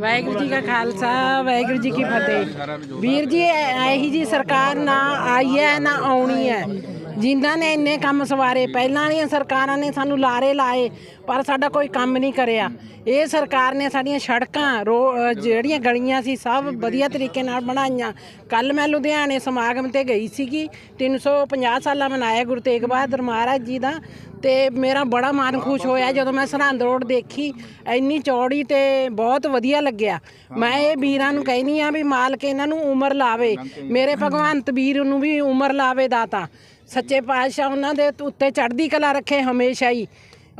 ਵਾਹਿਗੁਰੂ ਜੀ ਕਾ ਖਾਲਸਾ, ਵਾਹਿਗੁਰੂ ਜੀ ਕੀ ਫਤਿਹ। ਵੀਰ ਜੀ, ਇਹੀ ਜੀ ਸਰਕਾਰ ਨਾ ਆਈ ਹੈ, ਨਾ ਆਉਣੀ ਹੈ। ਜਿਨ੍ਹਾਂ ਨੇ ਇੰਨੇ ਕੰਮ ਸਵਾਰੇ, ਪਹਿਲਾਂ ਵਾਲੀਆਂ ਸਰਕਾਰਾਂ ਨੇ ਸਾਨੂੰ ਲਾਰੇ ਲਾਏ, ਪਰ ਸਾਡਾ ਕੋਈ ਕੰਮ ਨਹੀਂ ਕਰਿਆ। ਇਹ ਸਰਕਾਰ ਨੇ ਸਾਡੀਆਂ ਸੜਕਾਂ, ਰੋ ਜਿਹੜੀਆਂ ਗਲੀਆਂ ਸੀ, ਸਭ ਵਧੀਆ ਤਰੀਕੇ ਨਾਲ ਬਣਾਈਆਂ। ਕੱਲ ਮੈਂ ਲੁਧਿਆਣੇ ਸਮਾਗਮ ਤੇ ਗਈ ਸੀਗੀ 350 ਸਾਲਾ ਮਨਾਇਆ ਗੁਰੂ ਤੇਗ ਬਹਾਦਰ ਮਹਾਰਾਜ ਜੀ ਦਾ, ਤੇ ਮੇਰਾ ਬੜਾ ਮਨ ਖੁਸ਼ ਹੋਇਆ ਜਦੋਂ ਮੈਂ ਸਰਹੰਦ ਰੋਡ ਦੇਖੀ। ਇੰਨੀ ਚੌੜੀ ਤੇ ਬਹੁਤ ਵਧੀਆ ਲੱਗਿਆ। ਮੈਂ ਇਹ ਵੀਰਾਂ ਨੂੰ ਕਹਿੰਦੀ ਆ ਵੀ ਮਾਲਕ ਇਹਨਾਂ ਨੂੰ ਉਮਰ ਲਾਵੇ। ਮੇਰੇ ਭਗਵੰਤ ਵੀਰ ਨੂੰ ਵੀ ਉਮਰ ਲਾਵੇ ਦਾਤਾ। ਸੱਚੇ ਪਾਤਸ਼ਾਹ ਉਹਨਾਂ ਦੇ ਉੱਤੇ ਚੜ੍ਹਦੀ ਕਲਾ ਰੱਖੇ ਹਮੇਸ਼ਾ ਹੀ।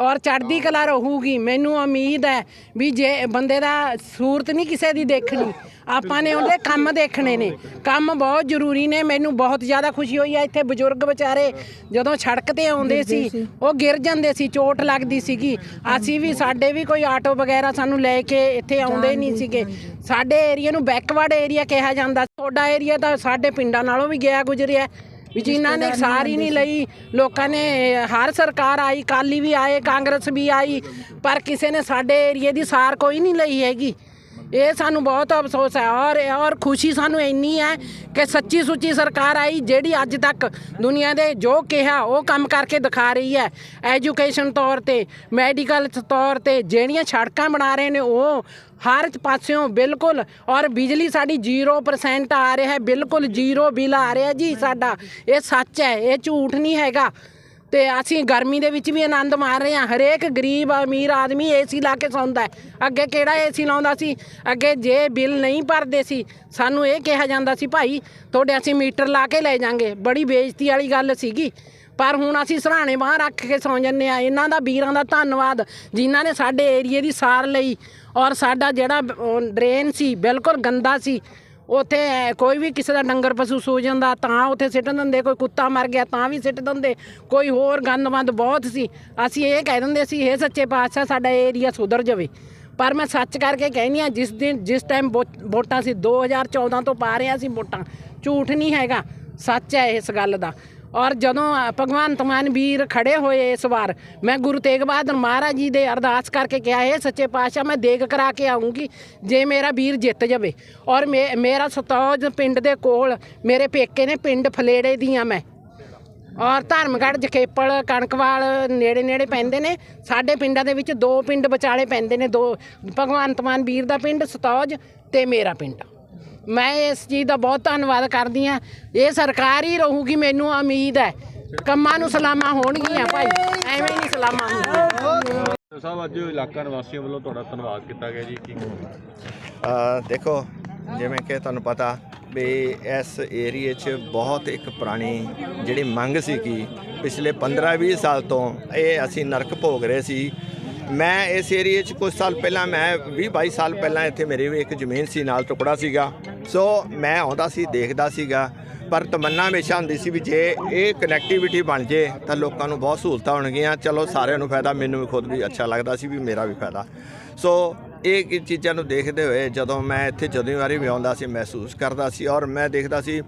ਔਰ ਚੜ੍ਹਦੀ ਕਲਾ ਰਹੂਗੀ। ਮੈਨੂੰ ਉਮੀਦ ਹੈ ਵੀ ਜੇ ਬੰਦੇ ਦਾ ਸੂਰਤ ਨਹੀਂ ਕਿਸੇ ਦੀ ਦੇਖਣੀ ਆਪਾਂ ਨੇ ਉਹਦੇ ਕੰਮ ਦੇਖਣੇ ਨੇ। ਕੰਮ ਬਹੁਤ ਜ਼ਰੂਰੀ ਨੇ। ਮੈਨੂੰ ਬਹੁਤ ਜ਼ਿਆਦਾ ਖੁਸ਼ੀ ਹੋਈ ਹੈ ਇੱਥੇ ਬਜ਼ੁਰਗ ਵਿਚਾਰੇ ਜਦੋਂ ਸੜਕ ਤੇ ਆਉਂਦੇ ਸੀ ਉਹ ਗਿਰ ਜਾਂਦੇ ਸੀ ਚੋਟ ਲੱਗਦੀ ਸੀਗੀ। ਅਸੀਂ ਵੀ ਸਾਡੇ ਵੀ ਕੋਈ ਆਟੋ ਵਗੈਰਾ ਸਾਨੂੰ ਲੈ ਕੇ ਇੱਥੇ ਆਉਂਦੇ ਨਹੀਂ ਸੀਗੇ। ਸਾਡੇ ਏਰੀਆ ਨੂੰ ਬੈਕਵਰਡ ਏਰੀਆ ਕਿਹਾ ਜਾਂਦਾ। ਤੁਹਾਡਾ ਏਰੀਆ ਤਾਂ ਸਾਡੇ ਪਿੰਡਾਂ ਨਾਲੋਂ ਵੀ ਗਿਆ ਗੁਜ਼ਰਿਆ ਵੀ ਜਿਨ੍ਹਾਂ ਨੇ ਸਾਰੀ ਨਹੀਂ ਲਈ ਲੋਕਾਂ ਨੇ ਹਰ ਸਰਕਾਰ ਆਈ ਕਾਲੀ ਵੀ ਆਏ ਕਾਂਗਰਸ ਵੀ ਆਈ ਪਰ ਕਿਸੇ ਨੇ ਸਾਡੇ ਏਰੀਏ ਦੀ ਸਾਰ ਕੋਈ ਨਹੀਂ ਲਈ ਹੈਗੀ। ਇਹ ਸਾਨੂੰ ਬਹੁਤ ਅਫਸੋਸ ਹੈ ਔਰ ਔਰ ਖੁਸ਼ੀ ਸਾਨੂੰ ਇੰਨੀ ਹੈ ਕਿ ਸੱਚੀ ਸੁੱਚੀ ਸਰਕਾਰ ਆਈ, ਜਿਹੜੀ ਅੱਜ ਤੱਕ ਦੁਨੀਆ ਦੇ ਜੋ ਕਿਹਾ, ਉਹ ਕੰਮ ਕਰਕੇ ਦਿਖਾ ਰਹੀ ਹੈ। ਐਜੂਕੇਸ਼ਨ ਤੌਰ ਤੇ ਮੈਡੀਕਲ ਤੌਰ ਤੇ ਜਿਹੜੀਆਂ ਸੜਕਾਂ ਬਣਾ ਰਹੇ ਨੇ, ਉਹ ਹਰ ਪਾਸਿਓਂ ਬਿਲਕੁਲ ਔਰ ਬਿਜਲੀ ਸਾਡੀ 0% ਆ ਰਿਹਾ ਹੈ, ਬਿਲਕੁਲ ਜ਼ੀਰੋ ਬਿੱਲ ਆ ਰਿਹਾ ਜੀ ਸਾਡਾ। ਇਹ ਸੱਚ ਹੈ, ਇਹ ਝੂਠ ਨਹੀਂ ਹੈਗਾ। ਤੇ ਅਸੀਂ ਗਰਮੀ ਦੇ ਵਿੱਚ ਵੀ ਆਨੰਦ ਮਾਣ ਰਹੇ ਹਾਂ। ਹਰੇਕ ਗਰੀਬ, ਅਮੀਰ ਆਦਮੀ ਏਸੀ ਲਾ ਕੇ ਸੌਂਦਾ ਅੱਗੇ ਕਿਹੜਾ ਏਸੀ ਲਾਉਂਦਾ ਸੀ? ਅੱਗੇ ਜੇ ਬਿੱਲ ਨਹੀਂ ਭਰਦੇ ਸੀ, ਸਾਨੂੰ ਇਹ ਕਿਹਾ ਜਾਂਦਾ ਸੀ, ਭਾਈ, ਤੁਹਾਡੇ ਅਸੀਂ ਮੀਟਰ ਲਾ ਕੇ ਲੈ ਜਾਾਂਗੇ। ਬੜੀ ਬੇਇੱਜ਼ਤੀ ਵਾਲੀ ਗੱਲ ਸੀਗੀ। ਪਰ ਹੁਣ ਅਸੀਂ ਸਰਾਣੇ ਬਾਹਰ ਰੱਖ ਕੇ ਸੌਂ ਜੰਨੇ ਆ ਇਹਨਾਂ ਦਾ ਵੀਰਾਂ ਦਾ ਧੰਨਵਾਦ, ਜਿਨ੍ਹਾਂ ਨੇ ਸਾਡੇ ਏਰੀਏ ਦੀ ਸਾਰ ਲਈ। ਔਰ ਸਾਡਾ ਜਿਹੜਾ ਡਰੇਨ ਸੀ, ਬਿਲਕੁਲ ਗੰਦਾ ਸੀ। ਉੱਥੇ ਕੋਈ ਵੀ ਕਿਸੇ ਦਾ ਡੰਗਰ ਪਸ਼ੂ ਸੂ ਜਾਂਦਾ, ਤਾਂ ਉੱਥੇ ਸਿੱਟ ਦਿੰਦੇ, ਕੋਈ ਕੁੱਤਾ ਮਰ ਗਿਆ, ਤਾਂ ਵੀ ਸਿੱਟ ਦਿੰਦੇ। ਕੋਈ ਹੋਰ ਗੰਦਮੰਦ ਬਹੁਤ ਸੀ। ਅਸੀਂ ਇਹ ਕਹਿ ਦਿੰਦੇ ਸੀ ਇਹ ਸੱਚੇ ਪਾਤਸ਼ਾਹ, ਸਾਡਾ ਏਰੀਆ ਸੁਧਰ ਜਾਵੇ। ਪਰ ਮੈਂ ਸੱਚ ਕਰਕੇ ਕਹਿੰਦੀ ਆ ਜਿਸ ਦਿਨ, ਜਿਸ ਟਾਈਮ ਵੋਟਾਂ ਸੀ 2014 ਤੋਂ ਪਾ ਰਹੇ ਸੀ ਵੋਟਾਂ। ਝੂਠ ਨਹੀਂ ਹੈਗਾ। ਸੱਚ ਹੈ ਇਸ ਗੱਲ ਦਾ। ਔਰ ਜਦੋਂ ਅ, ਭਗਵੰਤ ਮਾਨ ਵੀਰ ਖੜੇ ਹੋਏ ਇਸ ਵਾਰ ਮੈਂ ਗੁਰੂ ਤੇਗ ਬਹਾਦਰ ਮਹਾਰਾਜ ਜੀ ਦੇ ਅਰਦਾਸ ਕਰਕੇ ਕਿਹਾ ਇਹ ਸੱਚੇ ਪਾਤਸ਼ਾਹ ਮੈਂ ਦੇਗ ਕਰਾ ਕੇ ਆਉਂਗੀ ਜੇ ਮੇਰਾ ਵੀਰ ਜਿੱਤ ਜਾਵੇ। ਔਰ ਮੇ- ਮੇਰਾ ਸਤੌਜ ਪਿੰਡ ਦੇ ਕੋਲ ਮੇਰੇ ਪੇਕੇ ਨੇ ਪਿੰਡ ਫਲੇੜੇ ਦੀਆਂ ਮੈਂ। ਔਰ ਧਰਮਗੜ੍ਹ ਜਖੇਪਲ ਕਣਕਵਾਲ ਨੇੜੇ ਨੇੜੇ ਪੈਂਦੇ ਨੇ। ਸਾਡੇ ਪਿੰਡਾਂ ਦੇ ਵਿੱਚ ਦੋ ਪਿੰਡ ਵਿਚਾਲੇ ਪੈਂਦੇ ਨੇ ਦੋ ਭਗਵੰਤ ਮਾਨ ਵੀਰ ਦਾ ਪਿੰਡ ਸਤੌਜ ਤੇ ਮੇਰਾ ਪਿੰਡ। ਮੈਂ ਇਸ ਚੀਜ਼ ਦਾ ਬਹੁਤ ਧੰਨਵਾਦ ਕਰਦੀ ਆ ਇਹ ਸਰਕਾਰ ਹੀ ਰਹੂਗੀ ਮੈਨੂੰ ਉਮੀਦ ਹੈ। ਕੰਮਾਂ ਨੂੰ ਸਲਾਮਾਂ ਹੋਣਗੀਆਂ ਭਾਈ। ਐਵੇਂ ਨਹੀਂ ਸਲਾਮਾਂ ਹੁੰਦੀਆਂ ਸਾਹਿਬ ਅੱਜ ਇਲਾਕਾ ਨਿਵਾਸੀਆਂ ਵੱਲੋਂ ਤੁਹਾਡਾ ਧੰਨਵਾਦ ਕੀਤਾ ਗਿਆ ਜੀ। ਕੀ ਦੇਖੋ ਜਿਵੇਂ ਕਿ ਤੁਹਾਨੂੰ ਪਤਾ ਵੀ ਇਸ ਏਰੀਏ 'ਚ ਬਹੁਤ ਇੱਕ ਪੁਰਾਣੀ ਜਿਹੜੀ ਮੰਗ ਸੀ ਕਿ ਪਿਛਲੇ 15-20 ਸਾਲ ਤੋਂ ਇਹ ਅਸੀਂ ਨਰਕ ਭੋਗ ਰਹੇ ਸੀ। ਮੈਂ ਇਸ ਏਰੀਏ 'ਚ ਕੁਝ ਸਾਲ ਪਹਿਲਾਂ ਮੈਂ 20-22 ਸਾਲ ਪਹਿਲਾਂ ਇੱਥੇ ਮੇਰੀ ਵੀ ਇੱਕ ਜ਼ਮੀਨ ਸੀ ਨਾਲ ਟੁਕੜਾ ਸੀਗਾ। ਸੋ ਮੈਂ ਆਉਂਦਾ ਸੀ, ਦੇਖਦਾ ਸੀਗਾ, ਪਰ ਤਮੰਨਾ ਹਮੇਸ਼ਾ ਹੁੰਦੀ ਸੀ ਵੀ ਜੇ ਇਹ ਕਨੈਕਟੀਵਿਟੀ ਬਣ ਜੇ, ਤਾਂ ਲੋਕਾਂ ਨੂੰ ਬਹੁਤ ਸਹੂਲਤਾਂ ਹੋਣਗੀਆਂ। ਚਲੋ, ਸਾਰਿਆਂ ਨੂੰ ਫਾਇਦਾ, ਮੈਨੂੰ ਵੀ ਖੁਦ ਵੀ ਅੱਛਾ ਲੱਗਦਾ ਸੀ ਵੀ ਮੇਰਾ ਵੀ ਫਾਇਦਾ। ਸੋ ਇਹ ਕੀ ਚੀਜ਼ਾਂ ਨੂੰ ਦੇਖਦੇ ਹੋਏ ਜਦੋਂ ਮੈਂ ਇੱਥੇ ਜਦੋਂ ਵਾਰੀ ਵੀ ਆਉਂਦਾ ਸੀ, ਮਹਿਸੂਸ ਕਰਦਾ ਸੀ ਔਰ ਮੈਂ ਦੇਖਦਾ ਸੀ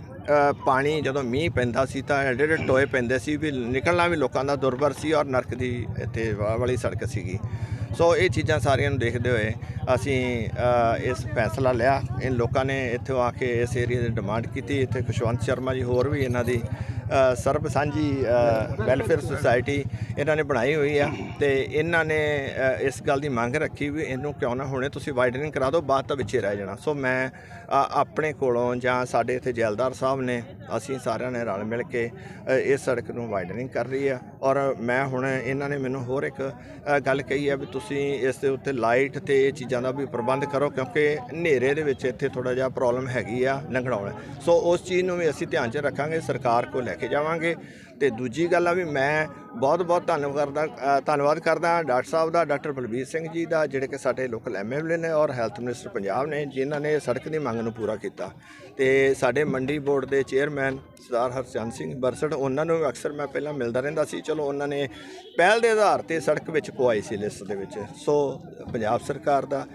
ਪਾਣੀ ਜਦੋਂ ਮੀਂਹ ਪੈਂਦਾ ਸੀ, ਤਾਂ ਐਡੇ ਐਡੇ ਟੋਏ ਪੈਂਦੇ ਸੀ ਵੀ ਨਿਕਲਣਾ ਵੀ ਲੋਕਾਂ ਦਾ ਦੁਰਭਰ ਸੀ ਔਰ ਨਰਕ ਦੀ ਇੱਥੇ ਵਾਹ ਵਾਲੀ ਸੜਕ ਸੀਗੀ। ਸੋ ਇਹ ਚੀਜ਼ਾਂ ਸਾਰੀਆਂ ਨੂੰ ਦੇਖਦੇ ਹੋਏ ਅਸੀਂ ਇਸ ਫੈਸਲਾ ਲਿਆ। ਇਹ ਲੋਕਾਂ ਨੇ ਇੱਥੋਂ ਆ ਕੇ ਇਸ ਏਰੀਆ ਦੀ ਡਿਮਾਂਡ ਕੀਤੀ। ਇੱਥੇ ਖੁਸ਼ਵੰਤ ਸ਼ਰਮਾ ਜੀ, ਹੋਰ ਵੀ ਇਹਨਾਂ ਦੀ ਸਰਬ ਸਾਂਝੀ ਵੈਲਫੇਅਰ ਸੁਸਾਇਟੀ ਇਹਨਾਂ ਨੇ ਬਣਾਈ ਹੋਈ ਆ ਤੇ ਇਹਨਾਂ ਨੇ ਇਸ ਗੱਲ ਦੀ ਮੰਗ ਰੱਖੀ ਵੀ ਇਹਨੂੰ ਕਿਉਂ ਨਾ ਹੁਣੇ ਤੁਸੀਂ ਵਾਈਡਨਿੰਗ ਕਰਾ ਦਿਓ, ਬਾਅਦ ਤਾਂ ਵਿੱਚੇ ਰਹਿ ਜਾਣਾ। ਸੋ ਮੈਂ ਆਪਣੇ ਕੋਲੋਂ ਜਾਂ ਸਾਡੇ ਇੱਥੇ ਜੈਲਦਾਰ ਸਾਹਿਬ ਨੇ, ਅਸੀਂ ਸਾਰਿਆਂ ਨੇ ਰਲ ਮਿਲ ਕੇ ਇਸ ਸੜਕ ਨੂੰ ਵਾਈਡਨਿੰਗ ਕਰ ਰਹੀ ਆ। ਔਰ ਮੈਂ ਹੁਣ ਇਹਨਾਂ ਨੇ ਮੈਨੂੰ ਹੋਰ ਇੱਕ ਗੱਲ ਕਹੀ ਹੈ ਵੀ ਤੁਸੀਂ ਇਸ ਦੇ ਉੱਤੇ ਲਾਈਟ ਤੇ ਇਹ ਚੀਜ਼ਾਂ ਦਾ ਵੀ ਪ੍ਰਬੰਧ ਕਰੋ, ਕਿਉਂਕਿ ਹਨੇਰੇ ਦੇ ਵਿੱਚ ਇੱਥੇ ਥੋੜਾ ਜਿਹਾ ਪ੍ਰੋਬਲਮ ਹੈਗੀ ਆ ਲੰਘਣਾਉਣਾ ਸੋ ਉਸ ਚੀਜ਼ ਨੂੰ ਵੀ ਅਸੀਂ ਧਿਆਨ 'ਚ ਰੱਖਾਂਗੇ, ਸਰਕਾਰ ਕੋਲ ਲੈ ਕੇ ਜਾਵਾਂਗੇ। ਤੇ ਦੂਜੀ ਗੱਲ ਆ ਵੀ ਮੈਂ ਬਹੁਤ ਬਹੁਤ ਧੰਨਵਾਦ ਕਰਦਾ ਧੰਨਵਾਦ ਕਰਦਾ ਡਾਕਟਰ ਸਾਹਿਬ ਦਾ ਡਾਕਟਰ ਬਲਬੀਰ ਸਿੰਘ ਜੀ ਦਾ ਜਿਹੜੇ ਕਿ ਸਾਡੇ ਲੋਕਲ ਐਮਐਲਏ ਨੇ ਔਰ ਹੈਲਥ ਮਿਨਿਸਟਰ ਪੰਜਾਬ ਨੇ ਜਿਨ੍ਹਾਂ ਨੇ ਸੜਕ ਦੀ ਮੰਗ ਨੂੰ ਪੂਰਾ ਕੀਤਾ। ਤੇ ਸਾਡੇ ਮੰਡੀ ਬੋਰਡ ਦੇ ਚੇਅਰਮੈਨ ਸਰਦਾਰ ਹਰਚੰਦ ਸਿੰਘ ਬਰਸੜ ਉਹਨਾਂ ਨੂੰ ਅਕਸਰ ਮੈਂ ਪਹਿਲਾਂ ਮਿਲਦਾ ਰਹਿੰਦਾ ਸੀ ਚਲੋ ਉਹਨਾਂ ਨੇ ਪਹਿਲ ਦੇ ਆਧਾਰ ਤੇ ਸੜਕ ਵਿੱਚ ਪਵਾਈ ਸੀ ਲਿਸਟ ਦੇ ਵਿੱਚ। ਸੋ ਪੰਜਾਬ ਸਰਕਾਰ ਦਾ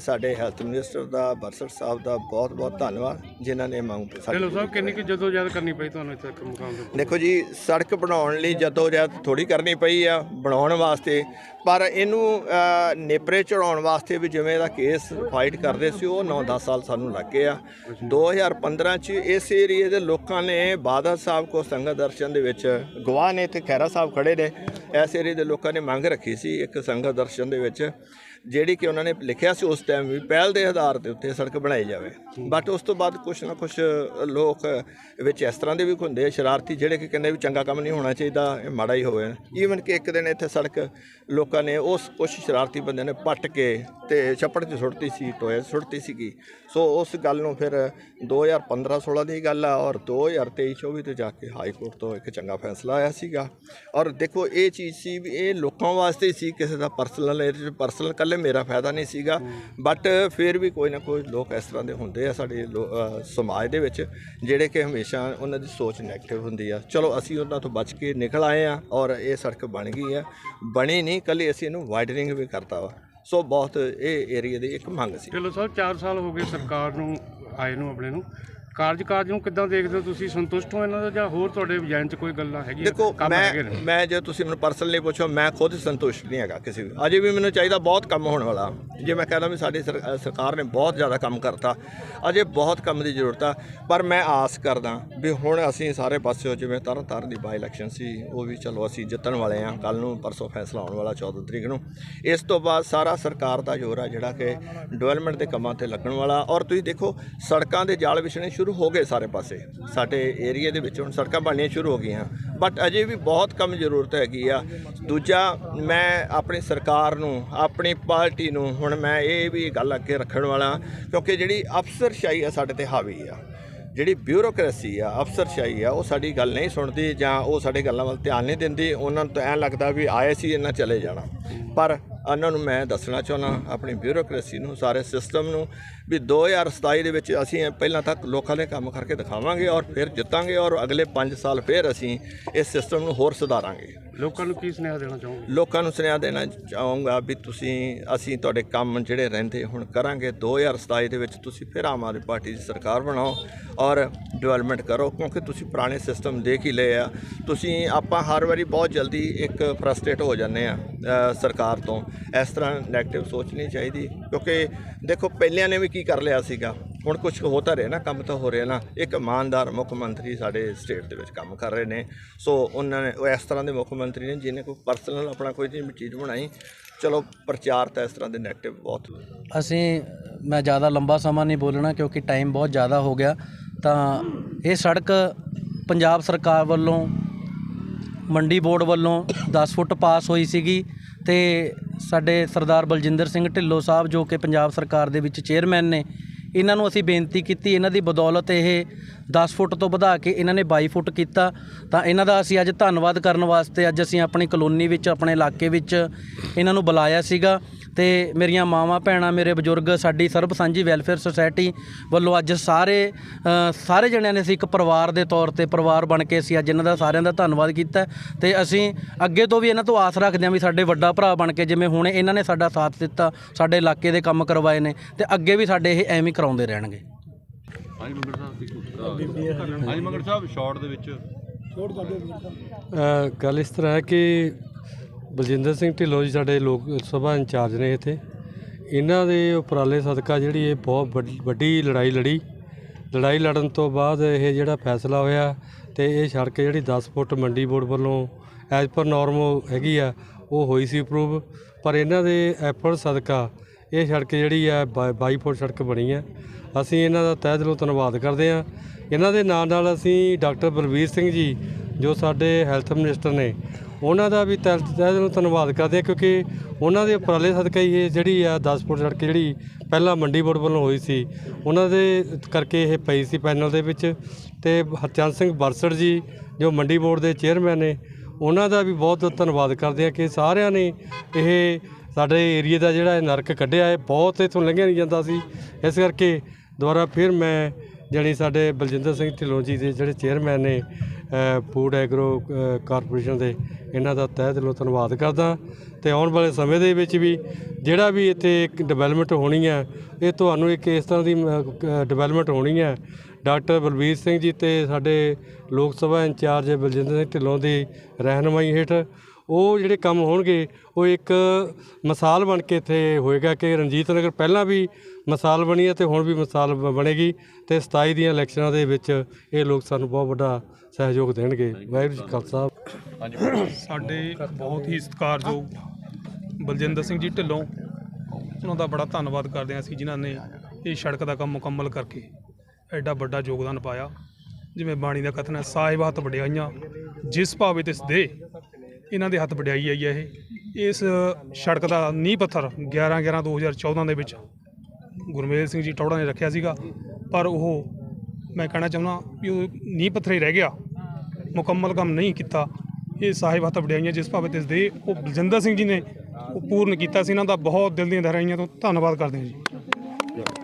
ਸਾਡੇ ਹੈਲਥ ਮਿਨਿਸਟਰ ਦਾ ਬਰਸਟ ਸਾਹਿਬ ਦਾ ਬਹੁਤ ਬਹੁਤ ਧੰਨਵਾਦ ਜਿਨ੍ਹਾਂ ਨੇ ਮੰਗ ਸਾਡੀ ਸਾਹਿਬ ਕਿੰਨੀ ਕਿ ਜਦੋਂ ਯਾਦ ਕਰਨੀ ਪਈ ਤੁਹਾਨੂੰ ਇੱਥੇ ਮੁਕਾਮ ਦੇਖੋ ਜੀ ਸੜਕ ਬਣਾਉਣ ਲਈ ਜਦੋਂ ਜਦ ਥੋੜੀ ਕਰਨੀ ਪਈ ਆ ਬਣਾਉਣ ਵਾਸਤੇ। ਪਰ ਇਹਨੂੰ ਨੇਪਰੇ ਚੜਾਉਣ ਵਾਸਤੇ ਵੀ ਜਿਵੇਂ ਦਾ ਕੇਸ ਫਾਈਟ ਕਰਦੇ ਸੀ, ਉਹ 9-10 ਸਾਲ ਸਾਨੂੰ ਲੱਗ ਗਏ ਆ 2015 ਚ ਇਸ ਏਰੀਏ ਦੇ ਲੋਕਾਂ ਨੇ ਬਾਦਲ ਸਾਹਿਬ ਕੋ ਸੰਗਤ ਦਰਸ਼ਨ ਦੇ ਵਿੱਚ ਗਵਾਹ ਨੇ ਤੇ ਖੈਰਾ ਸਾਹਿਬ ਖੜੇ ਨੇ। ਇਸ ਏਰੀਏ ਦੇ ਲੋਕਾਂ ਨੇ ਮੰਗ ਰੱਖੀ ਸੀ ਇੱਕ ਸੰਗਤ ਦਰਸ਼ਨ ਦੇ ਵਿੱਚ। ਜਿਹੜੀ ਕਿ ਉਹਨਾਂ ਨੇ ਲਿਖਿਆ ਸੀ ਉਸ ਟਾਈਮ ਵੀ ਪਹਿਲ ਦੇ ਆਧਾਰ ਦੇ ਉੱਤੇ ਸੜਕ ਬਣਾਈ ਜਾਵੇ। ਬਟ ਉਸ ਤੋਂ ਬਾਅਦ ਕੁਛ ਨਾ ਕੁਛ ਲੋਕ ਵਿੱਚ ਇਸ ਤਰ੍ਹਾਂ ਦੇ ਵੀ ਹੁੰਦੇ ਆ, ਸ਼ਰਾਰਤੀ ਜਿਹੜੇ ਕਿ ਕਹਿੰਦੇ ਵੀ ਚੰਗਾ ਕੰਮ ਨਹੀਂ ਹੋਣਾ ਚਾਹੀਦਾ, ਇਹ ਮਾੜਾ ਹੀ ਹੋਵੇ। ਈਵਨ ਕਿ ਇੱਕ ਦਿਨ ਇੱਥੇ ਸੜਕ ਲੋਕਾਂ ਨੇ ਉਸ, ਕੁਛ ਸ਼ਰਾਰਤੀ ਬੰਦਿਆਂ ਨੇ ਪੱਟ ਕੇ ਤੇ ਛੱਪੜ 'ਚ ਸੁੱਟਤੀ ਸੀ ਟੋਏ 'ਚ ਸੁੱਟਤੀ ਸੀਗੀ। ਸੋ ਉਸ ਗੱਲ ਨੂੰ ਫਿਰ 2015-16 ਦੀ ਗੱਲ ਆ ਔਰ 2023-24 ਤੇ ਜਾ ਕੇ ਹਾਈ ਕੋਰਟ ਤੋਂ ਇੱਕ ਚੰਗਾ ਫੈਸਲਾ ਆਇਆ ਸੀਗਾ। ਔਰ ਦੇਖੋ, ਇਹ ਚੀਜ਼ ਸੀ ਵੀ ਇਹ ਲੋਕਾਂ ਵਾਸਤੇ ਸੀ, ਕਿਸੇ ਦਾ ਪਰਸਨਲ ਇਹਦੇ ਕੱਲੇ ਮੇਰਾ ਫਾਇਦਾ ਨਹੀਂ ਸੀਗਾ ਬਟ ਫਿਰ ਵੀ ਕੋਈ ਨਾ ਕੋਈ ਲੋਕ ਇਸ ਤਰ੍ਹਾਂ ਦੇ ਹੁੰਦੇ ਆ ਸਾਡੇ ਸਮਾਜ ਦੇ ਵਿੱਚ ਜਿਹੜੇ ਕਿ ਹਮੇਸ਼ਾ ਉਹਨਾਂ ਦੀ ਸੋਚ ਨੈਗੇਟਿਵ ਹੁੰਦੀ ਆ। ਚਲੋ ਅਸੀਂ ਉਹਨਾਂ ਤੋਂ ਬਚ ਕੇ ਨਿਕਲ ਆਏ ਆ ਔਰ ਇਹ ਸੜਕ ਬਣ ਗਈ ਆ। ਬਣੀ ਨਹੀਂ ਕੱਲੀ ਅਸੀਂ ਇਹਨੂੰ ਵਾਈਡਨਿੰਗ ਵੀ ਕਰਤਾ ਵਾ। ਸੋ ਬਹੁਤ ਇਹ ਏਰੀਆ ਦੀ ਇੱਕ ਮੰਗ ਸੀ। ਢਿੱਲੋਂ ਸਾਹਿਬ 4 ਸਾਲ ਹੋ ਗਏ ਸਰਕਾਰ ਨੂੰ ਆਏ ਨੂੰ ਆਪਣੇ ਨੂੰ। ਕਾਰਜਕਾਜ ਨੂੰ ਕਿੱਦਾਂ ਦੇਖਦੇ ਹੋ ਤੁਸੀਂ? ਸੰਤੁਸ਼ਟ ਹੋ ਇਹਨਾਂ ਦਾ ਜਾਂ ਹੋਰ ਤੁਹਾਡੇ ਵਿਜਨ 'ਚ ਕੋਈ ਗੱਲਾਂ ਹੈਗੀਆਂ? ਦੇਖੋ ਕੰਮ ਹੈਗੇ ਮੈਂ ਮੈਂ ਜੇ ਤੁਸੀਂ ਮੈਨੂੰ ਪਰਸਨਲੀ ਪੁੱਛੋ ਮੈਂ ਖੁਦ ਸੰਤੁਸ਼ਟ ਨਹੀਂ ਹੈਗਾ ਕਿਸੇ ਵੀ। ਅਜੇ ਵੀ ਮੈਨੂੰ ਚਾਹੀਦਾ ਬਹੁਤ ਕੰਮ ਹੋਣ ਵਾਲਾ। ਜੇ ਮੈਂ ਕਹਿੰਦਾ ਵੀ ਸਾਡੀ ਸਰ- ਅ, ਸਰਕਾਰ ਨੇ ਬਹੁਤ ਜ਼ਿਆਦਾ ਕੰਮ ਕਰਤਾ ਅਜੇ ਬਹੁਤ ਕੰਮ ਦੀ ਜ਼ਰੂਰਤ ਆ। ਪਰ ਮੈਂ ਆਸ ਕਰਦਾ ਵੀ ਹੁਣ ਅਸੀਂ ਸਾਰੇ ਪਾਸਿਓਂ ਜਿਵੇਂ ਤਰਨ ਤਾਰਨ ਦੀ ਬਾਈ ਇਲੈਕਸ਼ਨ ਸੀ ਉਹ ਵੀ ਚਲੋ ਅਸੀਂ ਜਿੱਤਣ ਵਾਲੇ ਆ। ਕੱਲ ਨੂੰ ਪਰਸੋਂ ਫੈਸਲਾ ਆਉਣ ਵਾਲਾ 14 ਤਰੀਕ ਨੂੰ। ਇਸ ਤੋਂ ਬਾਅਦ ਸਾਰਾ ਸਰਕਾਰ ਦਾ ਜ਼ੋਰ ਆ ਜਿਹੜਾ ਕਿ ਡਿਵੈਲਪਮੈਂਟ ਦੇ ਕੰਮਾਂ ਤੇ ਲੱਗਣ ਵਾਲਾ। ਔਰ ਤੁਸੀਂ ਦੇਖੋ ਸੜਕਾਂ ਦੇ ਜਾਲ ਵਿਛਣੇ ਸ਼ੁਰੂ ਸ਼ੁਰੂ ਹੋ ਗਏ ਸਾਰੇ ਪਾਸੇ। ਸਾਡੇ ਏਰੀਆ ਦੇ ਵਿੱਚ ਹੁਣ ਸੜਕਾਂ ਬਣਨੀਆਂ ਸ਼ੁਰੂ ਹੋ ਗਈਆਂ। ਬਟ ਅਜੇ ਵੀ ਬਹੁਤ ਕੰਮ ਜ਼ਰੂਰਤ ਹੈਗੀ ਆ। ਦੂਜਾ, ਮੈਂ ਆਪਣੀ ਸਰਕਾਰ ਨੂੰ, ਆਪਣੀ ਪਾਰਟੀ ਨੂੰ ਹੁਣ ਮੈਂ ਇਹ ਵੀ ਗੱਲ ਅੱਗੇ ਰੱਖਣ ਵਾਲਾ ਕਿਉਂਕਿ ਜਿਹੜੀ ਅਫਸਰਸ਼ਾਹੀ ਆ ਸਾਡੇ ਤੇ ਹਾਵੀ ਆ। ਜਿਹੜੀ ਬਿਊਰੋਕ੍ਰੇਸੀ ਆ, ਅਫਸਰਸ਼ਾਹੀ ਆ, ਉਹ ਸਾਡੀ ਗੱਲ ਨਹੀਂ ਸੁਣਦੀ ਜਾਂ ਉਹ ਸਾਡੇ ਗੱਲਾਂ ਵੱਲ ਧਿਆਨ ਨਹੀਂ ਦਿੰਦੀ। ਉਹਨਾਂ ਨੂੰ ਤਾਂ ਐਂ ਲੱਗਦਾ ਵੀ ਆਏ ਸੀ, ਇਹਨਾਂ ਚਲੇ ਜਾਣਾ। ਪਰ ਉਹਨਾਂ ਨੂੰ ਮੈਂ ਦੱਸਣਾ ਚਾਹੁੰਦਾ, ਆਪਣੀ ਬਿਊਰੋਕ੍ਰੇਸੀ ਨੂੰ, ਸਾਰੇ ਸਿਸਟਮ ਨੂੰ ਵੀ 2027 ਦੇ ਵਿੱਚ ਅਸੀਂ ਪਹਿਲਾਂ ਤੱਕ ਲੋਕਾਂ ਦੇ ਕੰਮ ਕਰਕੇ ਦਿਖਾਵਾਂਗੇ ਔਰ ਫਿਰ ਜਿੱਤਾਂਗੇ ਔਰ ਅਗਲੇ 5 ਸਾਲ ਫਿਰ ਅਸੀਂ ਇਸ ਸਿਸਟਮ ਨੂੰ ਹੋਰ ਸੁਧਾਰਾਂਗੇ। ਲੋਕਾਂ ਨੂੰ ਕੀ ਸੁਨੇਹਾ ਦੇਣਾ ਚਾਹੋਗੇ? ਲੋਕਾਂ ਨੂੰ ਸੁਨੇਹਾ ਦੇਣਾ ਚਾਹੂੰਗਾ ਵੀ ਤੁਸੀਂ ਅਸੀਂ ਤੁਹਾਡੇ ਕੰਮ ਜਿਹੜੇ ਰਹਿੰਦੇ ਹੁਣ ਕਰਾਂਗੇ। 2027 ਦੇ ਵਿੱਚ ਤੁਸੀਂ ਫਿਰ ਆਮ ਆਦਮੀ ਪਾਰਟੀ ਦੀ ਸਰਕਾਰ ਬਣਾਓ ਔਰ ਡਿਵੈਲਪਮੈਂਟ ਕਰੋ ਕਿਉਂਕਿ ਤੁਸੀਂ ਪੁਰਾਣੇ ਸਿਸਟਮ ਦੇਖ ਹੀ ਲਏ ਆ। ਤੁਸੀਂ ਆਪਾਂ ਹਰ ਵਾਰੀ ਬਹੁਤ ਜਲਦੀ ਇੱਕ ਫਰਸਟ੍ਰੇਟ ਹੋ ਜਾਂਦੇ ਆ ਸਰਕਾਰ ਤੋਂ। ਇਸ ਤਰ੍ਹਾਂ ਨੈਗੇਟਿਵ ਸੋਚਣੀ ਚਾਹੀਦੀ ਕਿਉਂਕਿ ਦੇਖੋ ਪਹਿਲਿਆਂ ਨੇ ਵੀ ਕੀ ਕਰ ਲਿਆ ਸੀਗਾ? ਹੁਣ ਕੁਝ ਹੋ ਤਾਂ ਰਿਹਾ ਨਾ, ਕੰਮ ਤਾਂ ਹੋ ਰਿਹਾ ਨਾ। ਇੱਕ ਇਮਾਨਦਾਰ ਮੁੱਖ ਮੰਤਰੀ ਸਾਡੇ ਸਟੇਟ ਦੇ ਵਿੱਚ ਕੰਮ ਕਰ ਰਹੇ ਨੇ। ਸੋ ਉਹਨਾਂ ਨੇ, ਉਹ ਇਸ ਤਰ੍ਹਾਂ ਦੇ ਮੁੱਖ ਮੰਤਰੀ ਨੇ ਜਿਹਨੇ ਕੋਈ ਪਰਸਨਲ ਆਪਣਾ ਕੋਈ ਜਿਹੀ ਚੀਜ਼ ਬਣਾਈ। ਚਲੋ, ਪ੍ਰਚਾਰ ਤਾਂ ਇਸ ਤਰ੍ਹਾਂ ਦੇ ਨੈਗੇਟਿਵ ਬਹੁਤ ਅਸੀਂ, ਮੈਂ ਜ਼ਿਆਦਾ ਲੰਬਾ ਸਮਾਂ ਨਹੀਂ ਬੋਲਣਾ ਕਿਉਂਕਿ ਟਾਈਮ ਬਹੁਤ ਜ਼ਿਆਦਾ ਹੋ ਗਿਆ। ਤਾਂ ਇਹ ਸੜਕ ਪੰਜਾਬ ਸਰਕਾਰ ਵੱਲੋਂ, ਮੰਡੀ ਬੋਰਡ ਵੱਲੋਂ 10 ਫੁੱਟ ਪਾਸ ਹੋਈ ਸੀਗੀ ਤੇ ਸਾਡੇ ਸਰਦਾਰ ਬਲਜਿੰਦਰ ਸਿੰਘ ਢਿੱਲੋਂ ਸਾਹਿਬ ਜੋ ਕਿ ਪੰਜਾਬ ਸਰਕਾਰ ਦੇ ਵਿੱਚ ਚੇਅਰਮੈਨ ਨੇ, ਇਹਨਾਂ ਨੂੰ ਅਸੀਂ ਬੇਨਤੀ ਕੀਤੀ, ਇਹਨਾਂ ਦੀ ਬਦੌਲਤ ਇਹ 10 ਫੁੱਟ ਤੋਂ ਵਧਾ ਕੇ ਇਹਨਾਂ ਨੇ 22 ਫੁੱਟ ਕੀਤਾ। ਤਾਂ ਇਹਨਾਂ ਦਾ ਅਸੀਂ ਅੱਜ ਧੰਨਵਾਦ ਕਰਨ ਵਾਸਤੇ ਅੱਜ ਅਸੀਂ ਆਪਣੀ ਕਲੋਨੀ ਵਿੱਚ, ਆਪਣੇ ਇਲਾਕੇ ਵਿੱਚ ਇਹਨਾਂ ਨੂੰ ਬੁਲਾਇਆ ਸੀਗਾ। ਤੇ ਮੇਰੀਆਂ ਮਾਵਾਂ ਭੈਣਾਂ ਮੇਰੇ ਬਜ਼ੁਰਗ ਸਾਡੀ ਸਰਬ ਸਾਂਝੀ ਵੈਲਫੇਅਰ ਸੁਸਾਇਟੀ ਵੱਲੋਂ ਅੱਜ ਸਾਰੇ ਸਾਰੇ ਜਣਿਆਂ ਨੇ ਅਸੀਂ ਇੱਕ ਪਰਿਵਾਰ ਦੇ ਤੌਰ ਤੇ ਪਰਿਵਾਰ ਬਣ ਕੇ ਅਸੀਂ ਅੱਜ ਇਹਨਾਂ ਦਾ ਸਾਰਿਆਂ ਦਾ ਧੰਨਵਾਦ ਕੀਤਾ ਤੇ ਅਸੀਂ ਅੱਗੇ ਤੋਂ ਵੀ ਇਹਨਾਂ ਤੋਂ ਆਸ ਰੱਖਦੇ ਹਾਂ ਵੀ ਸਾਡੇ ਵੱਡਾ ਭਰਾ ਬਣ ਕੇ ਜਿਵੇਂ ਹੁਣ ਇਹਨਾਂ ਨੇ ਸਾਡਾ ਸਾਥ ਦਿੱਤਾ ਸਾਡੇ ਇਲਾਕੇ ਦੇ ਕੰਮ ਕਰਵਾਏ ਨੇ ਤੇ ਅੱਗੇ ਵੀ ਸਾਡੇ ਇਹ ਐਵੇਂ ਹੀ ਕਰਾਉਂਦੇ ਰਹਿਣਗੇ। ਹਾਂਜੀ ਮੰਗੜ ਸਾਹਿਬ ਦੀ ਹਾਂਜੀ ਮੰਗੜ ਸਾਹਿਬ ਸ਼ਾਰਟ ਦੇ ਵਿੱਚ। ਅ, ਗੱਲ ਇਸ ਤਰ੍ਹਾਂ ਹੈ ਕਿ ਬਲਜਿੰਦਰ ਸਿੰਘ ਢਿੱਲੋਂ ਜੀ ਸਾਡੇ ਲੋਕ ਸਭਾ ਇੰਚਾਰਜ ਨੇ ਇੱਥੇ। ਇਹਨਾਂ ਦੇ ਉਪਰਾਲੇ ਸਦਕਾ ਜਿਹੜੀ ਇਹ ਬਹੁਤ ਵੱਡ- ਵੱਡੀ ਲੜਾਈ ਲੜੀ। ਲੜਾਈ ਲੜਨ ਤੋਂ ਬਾਅਦ ਇਹ ਜਿਹੜਾ ਫੈਸਲਾ ਹੋਇਆ ਤੇ ਇਹ ਸੜਕ ਜਿਹੜੀ 10 ਫੁੱਟ ਮੰਡੀ ਬੋਰਡ ਵੱਲੋਂ ਐਜ਼ ਪਰ ਨਾਰਮ ਹੈਗੀ ਆ, ਉਹ ਹੋਈ ਸੀ ਅਪਰੂਵ ਪਰ ਇਹਨਾਂ ਦੇ ਐਫਰਟ ਸਦਕਾ ਇਹ ਸੜਕ ਜਿਹੜੀ ਆ 22 ਫੁੱਟ ਸੜਕ ਬਣੀ ਆ। ਅਸੀਂ ਇਹਨਾਂ ਦਾ ਤਹਿ ਦਿਲੋਂ ਧੰਨਵਾਦ ਕਰਦੇ ਹਾਂ। ਇਹਨਾਂ ਦੇ ਨਾਲ ਨਾਲ ਅਸੀਂ ਡਾਕਟਰ ਬਲਵੀਰ ਸਿੰਘ ਜੀ, ਜੋ ਸਾਡੇ ਹੈਲਥ ਮਿਨਿਸਟਰ ਨੇ ਉਹਨਾਂ ਦਾ ਵੀ ਤਹਿ ਤਹਿ ਦਿਲੋਂ ਧੰਨਵਾਦ ਕਰਦੇ ਹਾਂ ਕਿਉਂਕਿ ਉਹਨਾਂ ਦੇ ਉਪਰਾਲੇ ਸਦਕਾ ਹੀ ਇਹ ਜਿਹੜੀ ਆ 10 ਫੁੱਟ ਸੜਕ ਜਿਹੜੀ ਪਹਿਲਾਂ ਮੰਡੀ ਬੋਰਡ ਵੱਲੋਂ ਹੋਈ ਸੀ, ਉਹਨਾਂ ਦੇ ਕਰਕੇ ਇਹ ਪਈ ਸੀ ਪੈਨਲ ਦੇ ਵਿੱਚ ਤੇ ਹਰਚੰਦ ਸਿੰਘ ਬਰਸੜ ਜੀ, ਜੋ ਮੰਡੀ ਬੋਰਡ ਦੇ ਚੇਅਰਮੈਨ ਨੇ, ਉਹਨਾਂ ਦਾ ਵੀ ਬਹੁਤ ਧੰਨਵਾਦ ਕਰਦੇ ਹਾਂ ਕਿ ਸਾਰਿਆਂ ਨੇ ਇਹ ਸਾਡੇ ਏਰੀਏ ਦਾ ਜਿਹੜਾ ਇਹ ਨਰਕ ਕੱਢਿਆ ਹੈ, ਬਹੁਤ ਇਥੋਂ ਲੰਘਿਆ ਨਹੀਂ ਜਾਂਦਾ ਸੀ। ਇਸ ਕਰਕੇ ਦੁਬਾਰਾ ਫਿਰ ਮੈਂ ਜਾਣੀ ਸਾਡੇ ਬਲਜਿੰਦਰ ਸਿੰਘ ਢਿੱਲੋਂ ਜੀ ਦੇ ਜਿਹੜੇ ਚੇਅਰਮੈਨ ਨੇ ਫੂਡ ਐਗਰੋ ਕਾਰਪੋਰੇਸ਼ਨ ਦੇ ਇਹਨਾਂ ਦਾ ਤਹਿ ਦਿਲੋਂ ਧੰਨਵਾਦ ਕਰਦਾ। ਤੇ ਆਉਣ ਵਾਲੇ ਸਮੇਂ ਦੇ ਵਿੱਚ ਵੀ ਜਿਹੜਾ ਵੀ ਇੱਥੇ ਇੱਕ ਡਿਵੈਲਪਮੈਂਟ ਹੋਣੀ ਹੈ, ਇਹ ਤੁਹਾਨੂੰ ਇੱਕ ਇਸ ਤਰ੍ਹਾਂ ਦੀ ਡਿਵੈਲਪਮੈਂਟ ਹੋਣੀ ਹੈ। ਡਾਕਟਰ ਬਲਬੀਰ ਸਿੰਘ ਜੀ ਤੇ ਸਾਡੇ ਲੋਕ ਸਭਾ ਇੰਚਾਰਜ ਬਲਜਿੰਦਰ ਸਿੰਘ ਢਿੱਲੋਂ ਦੀ ਰਹਿਨਮਾਈ ਹੇਠ ਉਹ ਜਿਹੜੇ ਕੰਮ ਹੋਣਗੇ, ਉਹ ਇੱਕ ਮਿਸਾਲ ਬਣ ਕੇ ਇੱਥੇ ਹੋਏਗਾ ਕਿ ਰਣਜੀਤ ਨਗਰ ਪਹਿਲਾਂ ਵੀ ਮਿਸਾਲ ਬਣੀ ਹੈ ਤੇ ਹੁਣ ਵੀ ਮਿਸਾਲ ਬ- ਬਣੇਗੀ ਤੇ 27 ਦੀਆਂ ਇਲੈਕਸ਼ਨਾਂ ਦੇ ਵਿੱਚ ਇਹ ਲੋਕ ਸਾਨੂੰ ਬਹੁਤ ਵੱਡਾ ਸਹਿਯੋਗ ਦੇਣਗੇ। ਵਾਹਿਗੁਰੂ ਜੀ ਕਾ ਖਾਲਸਾ। ਸਾਡੇ ਬਹੁਤ ਹੀ ਸਤਿਕਾਰਯੋਗ ਬਲਜਿੰਦਰ ਸਿੰਘ ਜੀ ਢਿੱਲੋਂ, ਉਹਨਾਂ ਦਾ ਬੜਾ ਧੰਨਵਾਦ ਕਰਦੇ ਹਾਂ ਅਸੀਂ ਜਿਨ੍ਹਾਂ ਨੇ ਇਹ ਸੜਕ ਦਾ ਕੰਮ ਮੁਕੰਮਲ ਕਰਕੇ ਐਡਾ ਵੱਡਾ ਯੋਗਦਾਨ ਪਾਇਆ। ਜਿਵੇਂ ਬਾਣੀ ਦਾ ਕਥਨ ਹੈ ਸਾਹਿਬ ਹੱਥ ਵਡਿਆਈਆਂ, ਜਿਸ ਭਾਵੇ ਤਿਸ ਦੇ ਇਹਨਾਂ ਦੇ ਹੱਥ ਵਡਿਆਈ ਆਈ ਹੈ ਇਹ। ਇਸ ਸੜਕ ਦਾ ਨੀਂਹ ਪੱਥਰ 11 11 2014 ਦੇ ਵਿੱਚ ਗੁਰਮੇਲ ਸਿੰਘ ਜੀ ਟੌੜਾ ਨੇ ਰੱਖਿਆ ਸੀਗਾ। ਪਰ ਉਹ ਮੈਂ ਕਹਿਣਾ ਚਾਹੁੰਦਾ ਵੀ ਉਹ ਨੀਂਹ ਪੱਥਰ ਹੀ ਰਹਿ ਗਿਆ। ਮੁਕੰਮਲ ਕੰਮ ਨਹੀਂ ਕੀਤਾ। ਇਹ ਸਾਹਿਬ ਹੱਥ ਵਡਿਆਈਆਂ ਜਿਸ ਭਾਵੇਂ ਇਸ ਦੇ ਉਹ ਬਲਜਿੰਦਰ ਸਿੰਘ ਜੀ ਨੇ ਉਹ ਪੂਰਨ ਕੀਤਾ ਸੀ। ਇਹਨਾਂ ਦਾ ਬਹੁਤ ਦਿਲ ਦੀਆਂ ਗਹਿਰਾਈਆਂ ਤੋਂ ਧੰਨਵਾਦ ਕਰਦੇ ਹਾਂ ਜੀ।